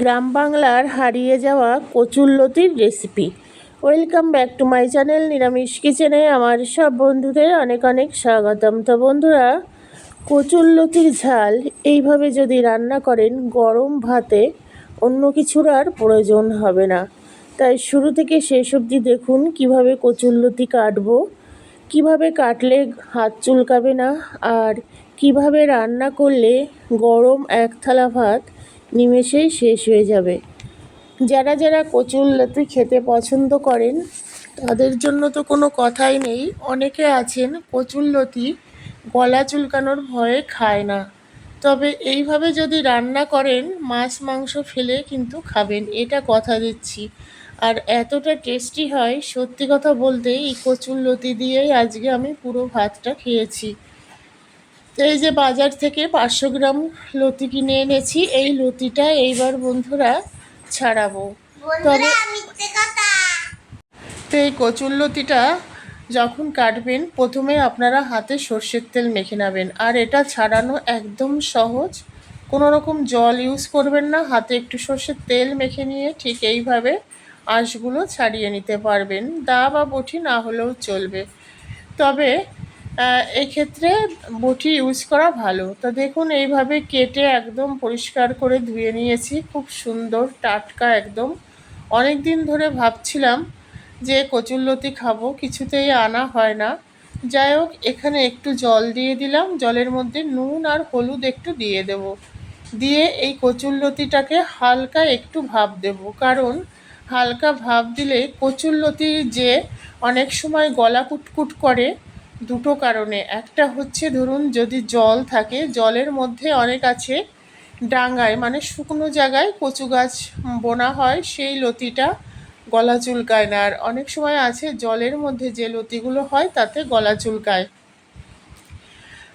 গ্রাম বাংলার হারিয়ে যাওয়া কচুরলতির recipe welcome back to my channel নিরামিষ কিচেনে আমার সব বন্ধুদের অনেক অনেক স্বাগতম। তো বন্ধুরা কচুরলতির ঝাল এইভাবে যদি রান্না করেন, গরম ভাতে অন্য কিছুর আর প্রয়োজন হবে না। তাই শুরু থেকে শেষ অবধি দেখুন কীভাবে কচুরলতি কাটবো, কীভাবে কাটলে হাত চুলকাবে না, আর কীভাবে রান্না করলে গরম এক থালা ভাত নিমেষেই শেষ হয়ে যাবে। যারা যারা কচুর লতি খেতে পছন্দ করেন, তাদের জন্য তো কোনো কথাই নেই। অনেকে আছেন কচুর লতি গলা চুলকানোর ভয়ে খায় না। তবে এইভাবে যদি রান্না করেন, মাছ, মাংস ফেলে কিন্তু খাবেন, এটা কথা দিচ্ছি। আর এতটা টেস্টি হয়, সত্যি কথা বলতে এই কচুর লতি দিয়েই আজকে আমি পুরো ভাতটা খেয়েছি। এই যে বাজার থেকে পাঁচশো গ্রাম লতি কিনে এনেছি এই লতিটা এইবার বন্ধুরা ছাড়াবো। তবে তো এই কচুর লতিটা যখন কাটবেন প্রথমে আপনারা হাতে সর্ষের তেল মেখে নেবেন। আর এটা ছাড়ানো একদম সহজ। কোনো রকম জল ইউজ করবেন না হাতে একটু সর্ষের তেল মেখে নিয়ে ঠিক এইভাবে আঁশগুলো ছাড়িয়ে নিতে পারবেন। দা বা বটি না হলেও চলবে। তবে এক্ষেত্রে বটি ইউজ করা ভালো। তো দেখুন, এইভাবে কেটে একদম পরিষ্কার করে ধুয়ে নিয়েছি। খুব সুন্দর, টাটকা একদম। অনেক দিন ধরে ভাবছিলাম যে কচুরলতি খাব, কিছুতেই আনা হয় না। যাই হোক, এখানে একটু জল দিয়ে দিলাম। জলের মধ্যে নুন আর হলুদ একটু দিয়ে দেব। দিয়ে এই কচুরলতিটাকে হালকা একটু ভাব দেব। কারণ হালকা ভাব দিলে কচুরলতির যে অনেক সময় গলা কুটকুট করে দুটো কারণে। একটা হচ্ছে, ধরুন, যদি জল থাকে, জলের মধ্যে অনেক আছে ডাঙ্গায় মানে শুকনো জায়গায় কচু গাছ বোনা হয়, সেই লতিটা গলা চুলকায় না। আর অনেক সময় আছে, জলের মধ্যে যে লতিগুলো হয়, তাতে গলা চুলকায়।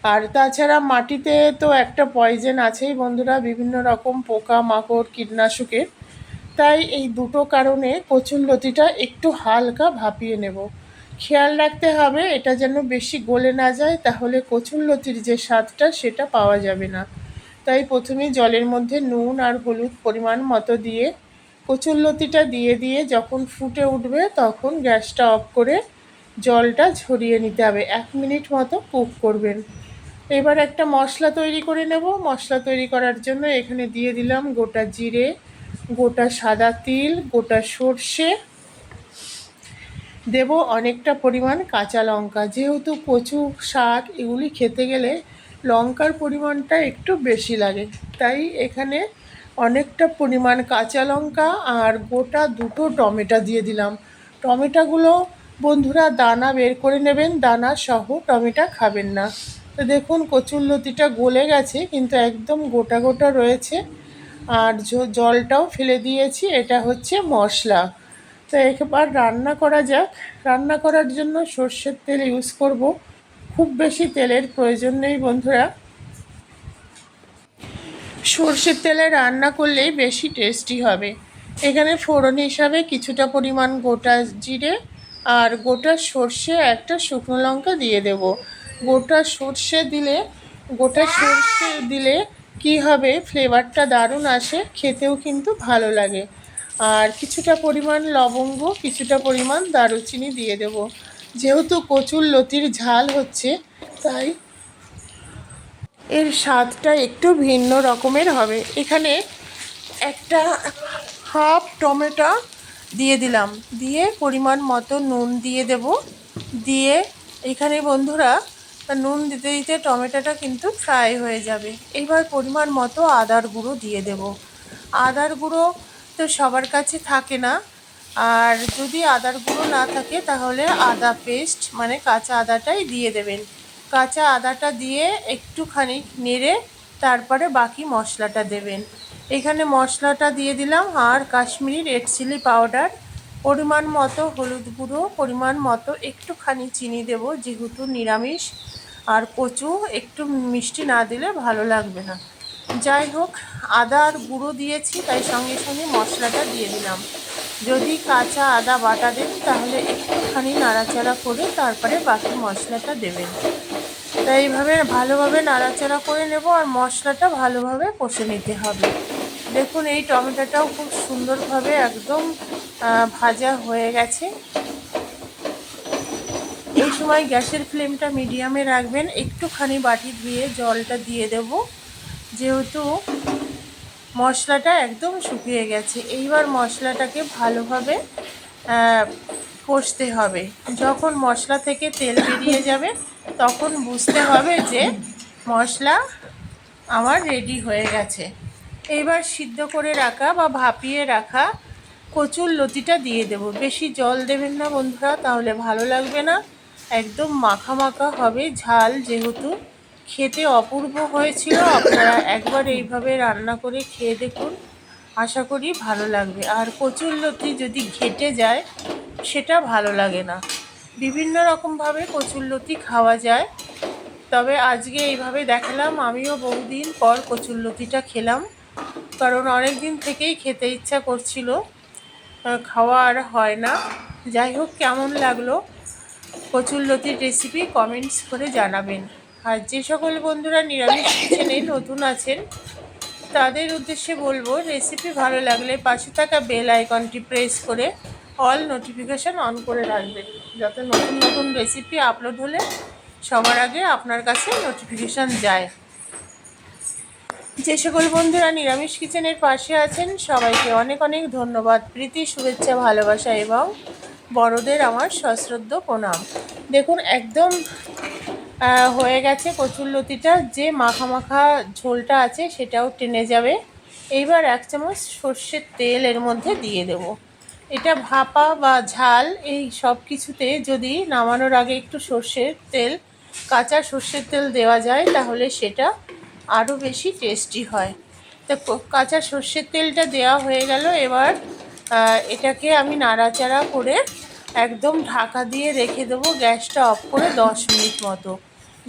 আর তাছাড়া মাটিতে তো একটা পয়জেন আছেই বন্ধুরা, বিভিন্ন রকম পোকা মাকড় কীটনাশকের। তাই এই দুটো কারণে কচুর লতিটা একটু হালকা ভাপিয়ে নেব। খেয়াল রাখতে হবে, এটা যেন বেশি গলে না যায়, তাহলে কচুরলতির যে স্বাদটা সেটা পাওয়া যাবে না। তাই প্রথমে জলের মধ্যে নুন আর হলুদ পরিমাণ মতো দিয়ে, কচুরলতিটা দিয়ে দিয়ে যখন ফুটে উঠবে, তখন গ্যাসটা অফ করে জলটা ঝরিয়ে নিতে হবে। এক মিনিট মতো কুক করবেন। এবার একটা মশলা তৈরি করে নেব। মশলা তৈরি করার জন্য এখানে দিয়ে দিলাম গোটা জিরে, গোটা সাদা তিল, গোটা সর্ষে দেব অনেকটা পরিমাণ কাঁচা লঙ্কা। যেহেতু কচু, শাক এগুলি খেতে গেলে লঙ্কার পরিমাণটা একটু বেশি লাগে। তাই এখানে অনেকটা পরিমাণ কাঁচা লঙ্কা আর গোটা দুটো টমেটো দিয়ে দিলাম। টমেটোগুলো বন্ধুরা দানা বের করে নেবেন, দানা সহ টমেটো খাবেন না। তো দেখুন কচুর লতিটা গলে গেছে, কিন্তু একদম গোটা গোটা রয়েছে। আর জলটাও ফেলে দিয়েছি, এটা হচ্ছে মশলা। তো একবার রান্না করা যাক। রান্না করার জন্য সর্ষের তেল ইউজ করব। খুব বেশি তেলের প্রয়োজন নেই, বন্ধুরা। সর্ষের তেলে রান্না করলেই বেশি টেস্টি হবে। এখানে ফোড়ন হিসাবে কিছুটা পরিমাণ গোটা জিরে আর গোটা সর্ষে একটা শুকনো লঙ্কা দিয়ে দেব। গোটা সর্ষে দিলে, গোটা সর্ষে দিলে কি হবে? ফ্লেভারটা দারুণ আসে, খেতেও কিন্তু ভালো লাগে। আর কিছুটা পরিমাণ লবঙ্গ, কিছুটা পরিমাণ দারুচিনি দিয়ে দেব। যেহেতু কচুর লতির ঝাল হচ্ছে, তাই এর স্বাদটা একটু ভিন্ন রকমের হবে। এখানে একটা হাফ টমেটো দিয়ে দিলাম। দিয়ে পরিমাণ মতো নুন দিয়ে দেব। দিয়ে এখানে বন্ধুরা, নুন দিতে দিতে টমেটোটা কিন্তু ফ্রাই হয়ে যাবে। এবার পরিমাণ মতো আদার গুঁড়ো দিয়ে দেব। আদার গুঁড়ো তো সবার কাছে থাকে না। আর যদি আদার গুঁড়ো না থাকে, তাহলে আদা পেস্ট মানে কাঁচা আদাটাই দিয়ে দেবেন। কাঁচা আদাটা দিয়ে একটুখানি নেড়ে তারপরে বাকি মশলাটা দেবেন। এখানে মশলাটা দিয়ে দিলাম আর কাশ্মীরি রেড চিলি পাউডার। পরিমাণ মতো হলুদ গুঁড়ো, পরিমাণ মতো একটুখানি চিনি দেব, যেহেতু নিরামিষ। আর কচু একটু মিষ্টি না দিলে ভালো লাগবে না। যাই হোক আদা আর গুঁড়ো দিয়েছি, তাই সঙ্গে সঙ্গে মশলাটা দিয়ে দিলাম। যদি কাঁচা আদা বাটা দেন, তাহলে একটুখানি নাড়াচাড়া করে তারপরে বাকি মশলাটা দেবেন। তাই এইভাবে ভালোভাবে নাড়াচাড়া করে নেব আর মশলাটা ভালোভাবে কষে নিতে হবে। দেখুন, এই টমেটোটাও খুব সুন্দরভাবে একদম ভাজা হয়ে গেছে। এই সময় গ্যাসের ফ্লেমটা মিডিয়ামে রাখবেন। একটুখানি বাটি ধুয়ে জলটা দিয়ে দেব। যেহেতু মশলাটা একদম শুকিয়ে গেছে, এইবার মশলাটাকে ভালোভাবে কষতে হবে। যখন মশলা থেকে তেল বেরিয়ে যাবে, তখন বুঝতে হবে যে মশলা আমার রেডি হয়ে গেছে। এইবার সিদ্ধ করে রাখা বা ভাপিয়ে রাখা কচুর লতিটা দিয়ে দেব। বেশি জল দেবেন না বন্ধুরা, তাহলে ভালো লাগবে না। একদম মাখা মাখা হবে, ঝাল যেহেতু। খেতে অপূর্ব হয়েছিল। আপনারা একবার এইভাবে রান্না করে খেয়ে দেখুন। আশা করি ভালো লাগবে। আর কচুর লতি যদি ঘেটে যায়, সেটা ভালো লাগে না। বিভিন্ন রকমভাবে কচুর লতি খাওয়া যায়। তবে আজকে এইভাবে দেখালাম। আমিও বহুদিন পর কচুরলতিটা খেলাম। কারণ অনেক দিন থেকেই খেতে ইচ্ছা করছিল। খাওয়া আর হয় না। যাই হোক, কেমন লাগল কচুরলতির রেসিপি কমেন্টস করে জানাবেন। আর যে সকল বন্ধুরা নিরামিষ কিচেনে নতুন আছেন, তাদের উদ্দেশ্যে বলব রেসিপি ভালো লাগলে পাশে থাকা বেল আইকনটি প্রেস করে অল নোটিফিকেশন অন করে রাখবেন। যাতে নতুন নতুন রেসিপি আপলোড হলে সবার আগে আপনার কাছে নোটিফিকেশান যায়। যে সকল বন্ধুরা নিরামিষ কিচেনের পাশে আছেন, সবাইকে অনেক অনেক ধন্যবাদ, প্রীতি, শুভেচ্ছা, ভালোবাসা এবং বড়দের আমার সশ্রদ্ধ প্রণাম। দেখুন, একদম হয়ে গেছে কচুরলতিটা যে মাখা মাখা ঝোলটা আছে সেটাও টেনে যাবে। এইবার এক চামচ সর্ষের তেল এর মধ্যে দিয়ে দেব। এটা ভাপা বা ঝাল, এই সব কিছুতে যদি নামানোর আগে একটু সর্ষের তেল, কাঁচা সর্ষের তেল দেওয়া যায়, তাহলে সেটা আরও বেশি টেস্টি হয়। তো কাঁচা সর্ষের তেলটা দেওয়া হয়ে গেল। এবার এটাকে আমি নাড়াচাড়া করে একদম ঢাকা দিয়ে রেখে দেবো। গ্যাসটা অফ করে দশ মিনিট মতো।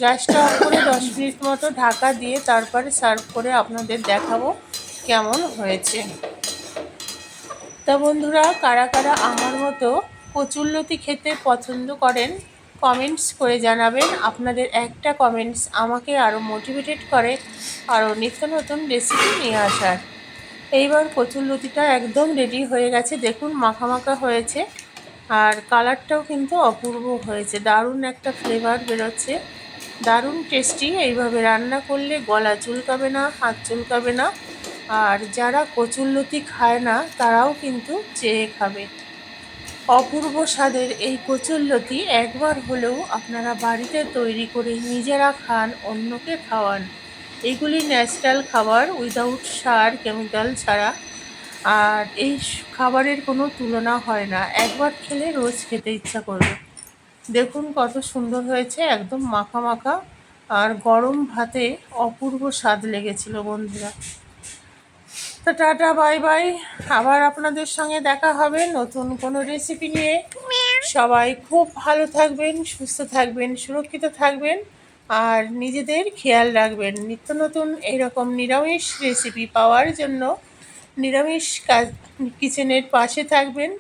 গ্যাসটা অফ করে দশ মিনিট মতো ঢাকা দিয়ে তারপরে সার্ভ করে আপনাদের দেখাবো কেমন হয়েছে। তা বন্ধুরা, কারা কারা আমার মতো কচুরলতি খেতে পছন্দ করেন, কমেন্টস করে জানাবেন। আপনাদের একটা কমেন্টস আমাকে আরও মোটিভেটেড করে আরও নিত্য নতুন রেসিপি নিয়ে আসার। এইবার কচুরলতিটা একদম রেডি হয়ে গেছে, দেখুন মাখা মাখা হয়েছে। আর কালারটাও কিন্তু অপূর্ব হয়েছে, দারুণ একটা ফ্লেভার বেরোচ্ছে। দারুণ টেস্টি এইভাবে রান্না করলে গলা চুলকাবে না, হাত চুলকাবে না। আর যারা কচুরলতি খায় না, তারাও কিন্তু চেয়ে খাবে। অপূর্ব স্বাদের এই কচুরলতি একবার হলেও আপনারা বাড়িতে তৈরি করে নিজেরা খান, অন্যকে খাওয়ান। এগুলি ন্যাচারাল খাবার উইদাউট সার কেমিক্যাল ছাড়া। আর এই খাবারের কোনো তুলনা হয় না। একবার খেলে রোজ খেতে ইচ্ছা করবে। দেখুন কত সুন্দর হয়েছে, একদম মাখা মাখা। আর গরম ভাতে অপূর্ব স্বাদ লেগেছিল বন্ধুরা। তো টাটা, বাই বাই। আবার আপনাদের সঙ্গে দেখা হবে নতুন কোনো রেসিপি নিয়ে। সবাই খুব ভালো থাকবেন, সুস্থ থাকবেন, সুরক্ষিত থাকবেন, আর নিজেদের খেয়াল রাখবেন। নিত্য নতুন এইরকম নিরামিষ রেসিপি পাওয়ার জন্য নিরামিষ কিচেনের পাশে থাকবেন।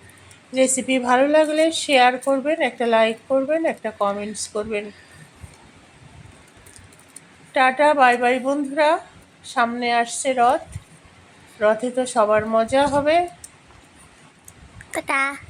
রেসিপি ভালো লাগলে শেয়ার করবেন, একটা লাইক করবেন, একটা কমেন্টস করবেন। টাটা বাই বাই বন্ধুরা। সামনে আসছে রথ। রথে তো সবার মজা হবে। টাটা।